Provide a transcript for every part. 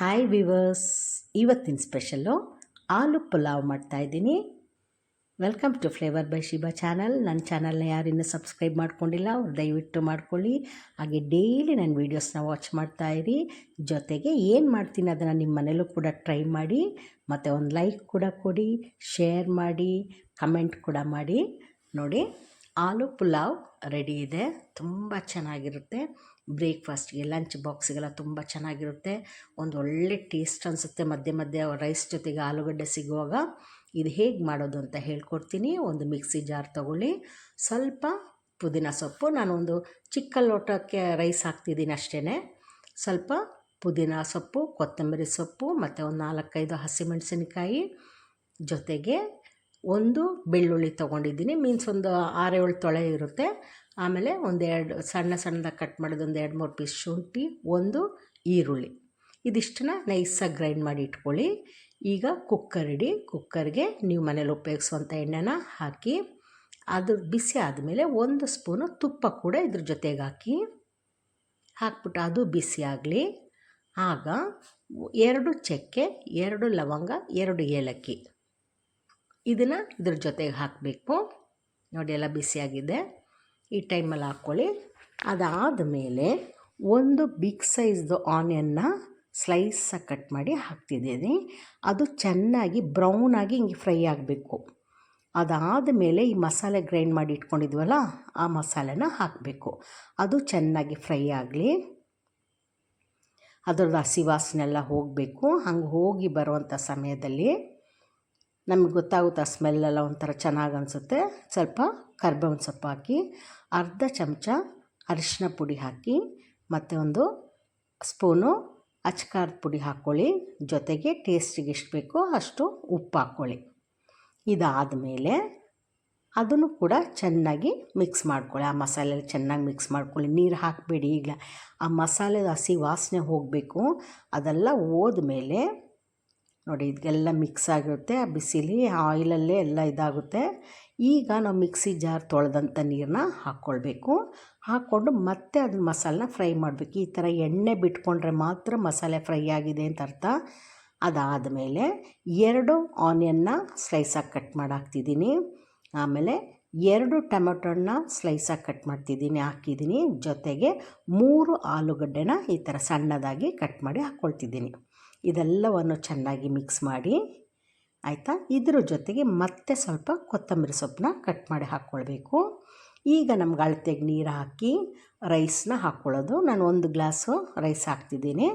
Hi viewers ಇವತ್ತಿನ special aloo pulao ಮಾಡ್ತಾಯಿದ್ದೀನಿ welcome to flavour by Shiba channel ನನ್ನ ಚಾನಲ್ನ ಯಾರಿನ್ನೂ ಸಬ್ಸ್ಕ್ರೈಬ್ ಮಾಡ್ಕೊಂಡಿಲ್ಲ ಅವ್ರು ದಯವಿಟ್ಟು ಮಾಡ್ಕೊಳ್ಳಿ. ಹಾಗೆ ಡೈಲಿ ನನ್ನ ವೀಡಿಯೋಸ್ನ ವಾಚ್ ಮಾಡ್ತಾಯಿರಿ ಜೊತೆಗೆ ಏನು ಮಾಡ್ತೀನಿ ಅದನ್ನು ನಿಮ್ಮ ಮನೇಲೂ ಕೂಡ ಟ್ರೈ ಮಾಡಿ, ಮತ್ತು ಒಂದು ಲೈಕ್ ಕೂಡ ಕೊಡಿ ಶೇರ್ ಮಾಡಿ ಕಮೆಂಟ್ ಕೂಡ ಮಾಡಿ. ನೋಡಿ. ಆಲೂ ಪುಲಾವ್ ರೆಡಿ ಇದೆ. ತುಂಬ ಚೆನ್ನಾಗಿರುತ್ತೆ. ಬ್ರೇಕ್ಫಾಸ್ಟ್ಗೆ ಲಂಚ್ ಬಾಕ್ಸ್ಗೆಲ್ಲ ತುಂಬ ಚೆನ್ನಾಗಿರುತ್ತೆ. ಒಂದು ಒಳ್ಳೆ ಟೇಸ್ಟ್ ಅನಿಸುತ್ತೆ ಮಧ್ಯೆ ಮಧ್ಯೆ ರೈಸ್ ಜೊತೆಗೆ ಆಲೂಗಡ್ಡೆ ಸಿಗುವಾಗ. ಇದು ಹೇಗೆ ಮಾಡೋದು ಅಂತ ಹೇಳ್ಕೊಡ್ತೀನಿ. ಒಂದು ಮಿಕ್ಸಿ ಜಾರ್ ತೊಗೊಳ್ಳಿ. ಸ್ವಲ್ಪ ಪುದೀನ ಸೊಪ್ಪು. ನಾನು ಒಂದು ಚಿಕ್ಕ ಲೋಟಕ್ಕೆ ರೈಸ್ ಹಾಕ್ತಿದ್ದೀನಿ ಅಷ್ಟೇ ಸ್ವಲ್ಪ ಪುದೀನ ಸೊಪ್ಪು, ಕೊತ್ತಂಬರಿ ಸೊಪ್ಪು ಮತ್ತು ಒಂದು ನಾಲ್ಕೈದು ಹಸಿಮೆಣಸಿನಕಾಯಿ ಜೊತೆಗೆ ಒಂದು ಬೆಳ್ಳುಳ್ಳಿ ತೊಗೊಂಡಿದ್ದೀನಿ. ಮೀನ್ಸ್ ಒಂದು ಆರೇಳು ತೊಳೆ ಇರುತ್ತೆ. ಆಮೇಲೆ ಒಂದೆರಡು ಸಣ್ಣ ಸಣ್ಣದಾಗಿ ಕಟ್ ಮಾಡಿದ ಒಂದು ಎರಡು ಮೂರು ಪೀಸ್ ಶುಂಠಿ, ಒಂದು ಈರುಳ್ಳಿ. ಇದಿಷ್ಟನ್ನ ನೈಸಾಗಿ ಗ್ರೈಂಡ್ ಮಾಡಿ ಇಟ್ಕೊಳ್ಳಿ. ಈಗ ಕುಕ್ಕರ್ ಇಡಿ ಕುಕ್ಕರ್ಗೆ ನೀವು ಮನೇಲಿ ಉಪಯೋಗಿಸುವಂಥ ಎಣ್ಣೆನ ಹಾಕಿ, ಅದು ಬಿಸಿ ಆದಮೇಲೆ ಒಂದು ಸ್ಪೂನು ತುಪ್ಪ ಕೂಡ ಇದ್ರ ಜೊತೆಗೆ ಹಾಕಿ. ಹಾಕ್ಬಿಟ್ಟು ಅದು ಬಿಸಿ ಆಗಲಿ. ಆಗ, ಎರಡು ಚಕ್ಕೆ, ಎರಡು ಲವಂಗ, ಎರಡು ಏಲಕ್ಕಿ. ಇದನ್ನು ಇದ್ರ ಜೊತೆಗೆ ಹಾಕಬೇಕು. ನೋಡಿ, ಎಲ್ಲ ಬಿಸಿಯಾಗಿದೆ. ಈ ಟೈಮಲ್ಲಿ ಹಾಕ್ಕೊಳ್ಳಿ. ಅದಾದ ಮೇಲೆ ಒಂದು ಬಿಗ್ ಸೈಜ್ದು ಆನಿಯನ್ನ ಸ್ಲೈಸಾಗಿ ಕಟ್ ಮಾಡಿ ಹಾಕ್ತಿದ್ದೀನಿ. ಅದು ಚೆನ್ನಾಗಿ ಬ್ರೌನಾಗಿ ಹಿಂಗೆ ಫ್ರೈ ಆಗಬೇಕು. ಅದಾದ ಮೇಲೆ ಈ ಮಸಾಲೆ ಗ್ರೈಂಡ್ ಮಾಡಿ ಇಟ್ಕೊಂಡಿದ್ವಲ್ಲ, ಆ ಮಸಾಲೆನ ಹಾಕಬೇಕು. ಅದು ಚೆನ್ನಾಗಿ ಫ್ರೈ ಆಗಲಿ. ಅದರದ್ದು ಹಸಿ ವಾಸನೆಲ್ಲ ಹೋಗಬೇಕು. ಹಂಗೆ ಹೋಗಿ ಬರುವಂಥ ಸಮಯದಲ್ಲಿ ನಮಗೆ ಗೊತ್ತಾಗುತ್ತೆ ಆ ಸ್ಮೆಲ್ಲೆಲ್ಲ ಒಂಥರ ಚೆನ್ನಾಗಿ ಅನಿಸುತ್ತೆ. ಸ್ವಲ್ಪ ಕರ್ಬೇವಿನ ಸೊಪ್ಪು ಹಾಕಿ, ಅರ್ಧ ಚಮಚ ಅರಿಶಿನ ಪುಡಿ ಹಾಕಿ, ಮತ್ತು ಒಂದು ಸ್ಪೂನು ಅಚ್ಕಾರದ ಪುಡಿ ಹಾಕ್ಕೊಳ್ಳಿ ಜೊತೆಗೆ ಟೇಸ್ಟಿಗೆ ಎಷ್ಟು ಬೇಕೋ ಅಷ್ಟು ಉಪ್ಪು ಹಾಕ್ಕೊಳ್ಳಿ ಇದಾದ ಮೇಲೆ ಅದನ್ನು ಕೂಡ ಚೆನ್ನಾಗಿ ಮಿಕ್ಸ್ ಮಾಡ್ಕೊಳ್ಳಿ. ಆ ಮಸಾಲೆಯಲ್ಲಿ ಚೆನ್ನಾಗಿ ಮಿಕ್ಸ್ ಮಾಡ್ಕೊಳ್ಳಿ. ನೀರು ಹಾಕಬೇಡಿ ಈಗ. ಆ ಮಸಾಲೆ ಹಸಿ ವಾಸನೆ ಹೋಗಬೇಕು. ಅದೆಲ್ಲ ಹೋದ್ಮೇಲೆ ನೋಡಿ, ಇದೆಲ್ಲ ಮಿಕ್ಸ್ ಆಗಿರುತ್ತೆ. ಆ ಬಿಸಿಲಿ ಆಯಿಲಲ್ಲೇ ಎಲ್ಲ ಇದಾಗುತ್ತೆ. ಈಗ ನಾವು ಮಿಕ್ಸಿ ಜಾರ್ ತೊಳೆದಂಥ ನೀರನ್ನ ಹಾಕ್ಕೊಳ್ಬೇಕು. ಹಾಕ್ಕೊಂಡು ಮತ್ತೆ ಅದನ್ನ ಮಸಾಲನ್ನ ಫ್ರೈ ಮಾಡಬೇಕು. ಈ ಥರ ಎಣ್ಣೆ ಬಿಟ್ಕೊಂಡ್ರೆ ಮಾತ್ರ ಮಸಾಲೆ ಫ್ರೈ ಆಗಿದೆ ಅಂತ ಅರ್ಥ. ಅದಾದಮೇಲೆ ಎರಡು ಆನಿಯನ್ನ ಸ್ಲೈಸಾಗಿ ಕಟ್ ಮಾಡಾಕ್ತಿದ್ದೀನಿ ಆಮೇಲೆ ಎರಡು ಟೊಮೆಟೊನ ಸ್ಲೈಸಾಗಿ ಕಟ್ ಮಾಡ್ತಿದ್ದೀನಿ, ಹಾಕಿದ್ದೀನಿ. ಜೊತೆಗೆ ಮೂರು ಆಲೂಗಡ್ಡೆನ ಈ ಥರ ಸಣ್ಣದಾಗಿ ಕಟ್ ಮಾಡಿ ಹಾಕ್ಕೊಳ್ತಿದ್ದೀನಿ. ಇದೆಲ್ಲವನ್ನು ಚೆನ್ನಾಗಿ ಮಿಕ್ಸ್ ಮಾಡಿ, ಆಯಿತಾ? ಇದ್ರ ಜೊತೆಗೆ ಮತ್ತೆ ಸ್ವಲ್ಪ ಕೊತ್ತಂಬರಿ ಸೊಪ್ಪನ್ನ ಕಟ್ ಮಾಡಿ ಹಾಕ್ಕೊಳ್ಬೇಕು. ಈಗ ನಮ್ಗೆ ಅಳತೆಗೆ ನೀರು ಹಾಕಿ ರೈಸ್ನ ಹಾಕ್ಕೊಳ್ಳೋದು. ನಾನು ಒಂದು ಗ್ಲಾಸು ರೈಸ್ ಹಾಕ್ತಿದ್ದೀನಿ.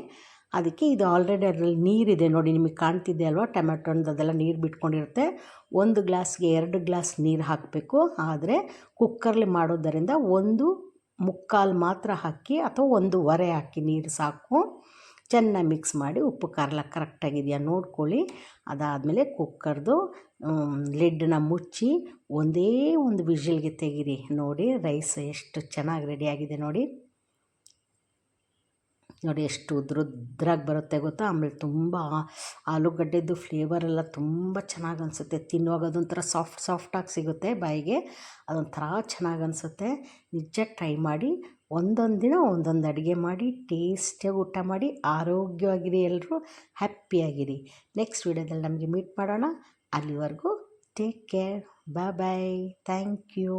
ಅದಕ್ಕೆ ಇದು ಆಲ್ರೆಡಿ ಅದರಲ್ಲಿ ನೀರಿದೆ. ನೋಡಿ, ನಿಮಗೆ ಕಾಣ್ತಿದೆ ಅಲ್ವಾ? ಟೊಮೆಟೊಂದು ಅದೆಲ್ಲ ನೀರು ಬಿಟ್ಕೊಂಡಿರುತ್ತೆ. ಒಂದು ಗ್ಲಾಸ್ಗೆ ಎರಡು ಗ್ಲಾಸ್ ನೀರು ಹಾಕಬೇಕು. ಆದರೆ ಕುಕ್ಕರ್ಲಿ ಮಾಡೋದರಿಂದ ಒಂದು ಮುಕ್ಕಾಲು ಮಾತ್ರ ಹಾಕಿ ಅಥವಾ ಒಂದೂವರೆ ಹಾಕಿ ನೀರು ಸಾಕು. ಚೆನ್ನಾಗಿ ಮಿಕ್ಸ್ ಮಾಡಿ ಉಪ್ಪು, ಖಾರ ಕರೆಕ್ಟಾಗಿದೆಯಾ ನೋಡ್ಕೊಳ್ಳಿ. ಅದಾದಮೇಲೆ ಕುಕ್ಕರ್ದು ಲಿಡ್ಡನ್ನ ಮುಚ್ಚಿ ಒಂದೇ ಒಂದು ವಿಷಲ್ಗೆ ತೆಗೀರಿ. ನೋಡಿ ರೈಸ್ ಎಷ್ಟು ಚೆನ್ನಾಗಿ ರೆಡಿಯಾಗಿದೆ ನೋಡಿ. ನೋಡಿ, ಎಷ್ಟು ಉದ್ರುದ್ರಾಗಿ ಬರುತ್ತೆ ಗೊತ್ತಾ? ಆಮೇಲೆ ತುಂಬ ಆಲೂಗಡ್ಡೆದು ಫ್ಲೇವರೆಲ್ಲ ತುಂಬ ಚೆನ್ನಾಗಿ ಅನಿಸುತ್ತೆ. ತಿನ್ನುವಾಗ ಅದೊಂಥರ ಸಾಫ್ಟ್ ಸಾಫ್ಟಾಗಿ ಸಿಗುತ್ತೆ ಬಾಯಿಗೆ. ಅದೊಂಥರ ಚೆನ್ನಾಗಿ ಅನಿಸುತ್ತೆ. ನಿಜ ಟ್ರೈ ಮಾಡಿ ಒಂದೊಂದು ದಿನ ಒಂದೊಂದು ಅಡುಗೆ ಮಾಡಿ, ಟೇಸ್ಟಿಯಾಗಿ ಊಟ ಮಾಡಿ, ಆರೋಗ್ಯವಾಗಿರಿ ಎಲ್ಲರೂ ಹ್ಯಾಪಿಯಾಗಿರಿ. ನೆಕ್ಸ್ಟ್ ವೀಡಿಯೋದಲ್ಲಿ ನಮಗೆ ಮೀಟ್ ಮಾಡೋಣ. ಅಲ್ಲಿವರೆಗೂ take care. Bye bye. Thank you.